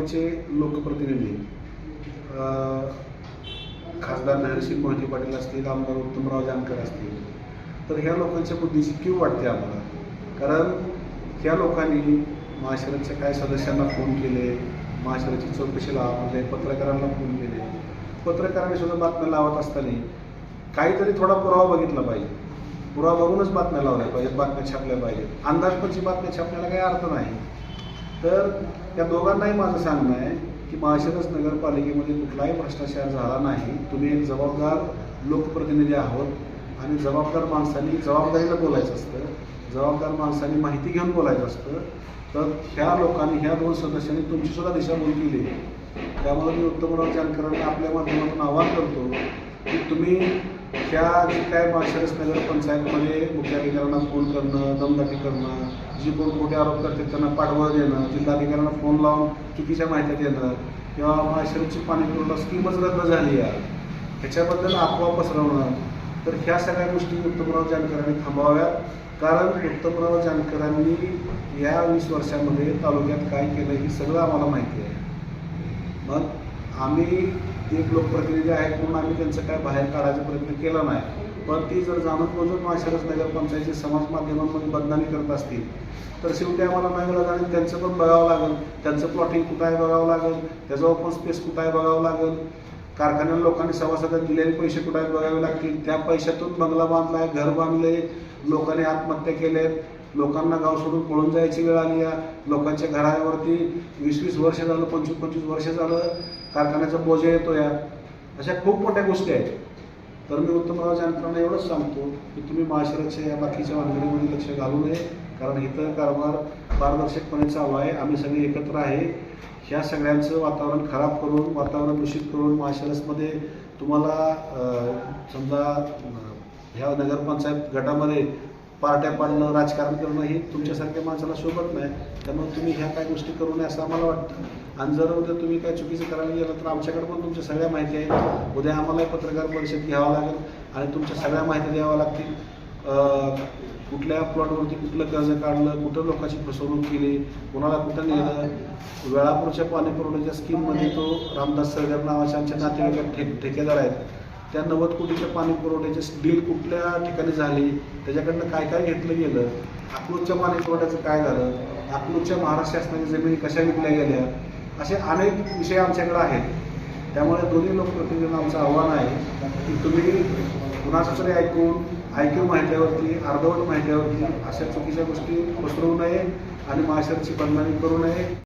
तालुक्याचे लोकप्रतिनिधी खासदार नरसिंह मोहिते पाटील असतील आमदार उत्तमराव जानकर असतील तर ह्या लोकांच्या बुद्धीची क्यू वाटते आम्हाला. कारण ह्या लोकांनी महाशरदच्या काय सदस्यांना फोन केले महाशरदची चौकशी लावले म्हणजे पत्रकारांना फोन केले. पत्रकारांनी सुद्धा बातम्या लावत असताना काहीतरी थोडा पुरावा बघितला पाहिजे. पुरावा बघूनच बातम्या लावल्या पाहिजेत बातम्या छापल्या पाहिजेत. अंदाजपची बातम्या छापण्याला काही अर्थ नाही. तर त्या दोघांनाही माझं सांगणं आहे की माळशिरस नगरपालिकेमध्ये कुठलाही भ्रष्टाचार झाला नाही. तुम्ही एक जबाबदार लोकप्रतिनिधी आहोत आणि जबाबदार माणसांनी जबाबदारीला बोलायचं असतं जबाबदार माणसांनी माहिती घेऊन बोलायचं असतं तर ह्या लोकांनी ह्या दोन सदस्यांनी तुमचीसुद्धा दिशाभूल केली त्यामुळे मी उत्तमराव जानकरांना आपल्या माध्यमातून आवाहन करतो की तुम्ही ह्या जे काय माळशिरस नगर पंचायतमध्ये मुख्याधिकाऱ्यांना फोन करणं दमदाटी करणं जी कोण खोटे आरोप करतात त्यांना पाठबळ देणं जिल्हाधिकाऱ्यांना फोन लावून चुकीच्या माहिती देणं किंवा माळशिरसची पाणी पुरवठा स्कीमच रद्द झाली आहे. ह्याच्याबद्दल अफवा पसरवणं. तर ह्या सगळ्या गोष्टी उत्तमराव जानकरांनी थांबाव्या कारण उत्तमराव जानकरांनी या वीस वर्षामध्ये तालुक्यात काय केलं हे सगळं आम्हाला माहिती आहे. मग आम्ही एक लोकप्रतिनिधी आहेत म्हणून आम्ही त्यांचं काय बाहेर काढायचा प्रयत्न केला नाही. पण ती जर जाणून बुजून माळशिरस नगरपंचायतची समाज माध्यमांमध्ये बदनामी करत असतील तर शेवटी आम्हाला नाही मिळत आणि त्यांचं पण बघावं लागेल. त्यांचं प्लॉटिंग कुठं आहे बघावं लागेल? त्याचं ओपन स्पेस कुठं आहे बघावं लागेल? कारखान्याला लोकांनी सभासदात दिलेले पैसे कुठे आहेत बघावे लागतील? त्या पैशातून बंगला बांधलाय घर बांधले लोकांनी आत्महत्या केल्या लोकांना गाव सोडून पळून जायची वेळ आली. आहे लोकांच्या घरावरती वीस वीस वर्ष झालं पंचवीस पंचवीस वर्ष झालं कारखान्याचा बोजा येतो या. अशा खूप मोठ्या गोष्टी आहेत. तर मी उत्तमराव जानकरांना एवढंच सांगतो की तुम्ही माळशिरसच्या या बाकीच्या भानगडीमध्ये लक्ष घालू नये. कारण इथं कारभार पारदर्शकपणे चालू आहे. आम्ही सगळे एकत्र आहे. ह्या सगळ्यांचं वातावरण खराब करून वातावरण दूषित करून माळशिरसमध्ये तुम्हाला समजा ह्या नगरपंचायत गटामध्ये पार्ट्या पाडणं राजकारण करणं हे तुमच्यासारख्या माणसाला शोभत नाही. त्यामुळे तुम्ही ह्या काय गोष्टी करू नये असं आम्हाला वाटतं. आणि जर उद्या तुम्ही काय चुकीचं करायला गेलं तर आमच्याकडे पण तुमच्या सगळ्या माहिती आहेत. उद्या आम्हालाही पत्रकार परिषद घ्यावं लागेल आणि तुमच्या सगळ्या माहिती द्याव्या लागतील. कुठल्या प्लॉटवरती कुठलं कर्ज काढलं कुठं लोकांची फसवणूक केली कोणाला कुठं नेलं. वेळापूरच्या पाणी पुरवठ्याच्या स्कीममध्ये तो रामदास सरगर नावाच्या आमच्या नातेवाईक ठे ठेकेदार आहेत. त्या नव्वद कोटीच्या पाणी पुरवठ्याचे डील कुठल्या ठिकाणी झाली? त्याच्याकडनं काय काय घेतलं गेलं? अकलूजच्या पाणी पुरवठ्याचं काय झालं? अकलूजच्या महाराष्ट्र शासनाच्या जमिनी कशा विकल्या गेल्या? असे अनेक विषय आमच्याकडे आहेत. त्यामुळे दोन्ही लोकप्रतिनिधींना आमचं आव्हान आहे की तुम्ही कुणाचं तरी ऐकून ऐकून माहितीवरती अर्धवट माहितीवरती अशा चुकीच्या गोष्टी पसरवू नये आणि माशरची बदनामी करू नये.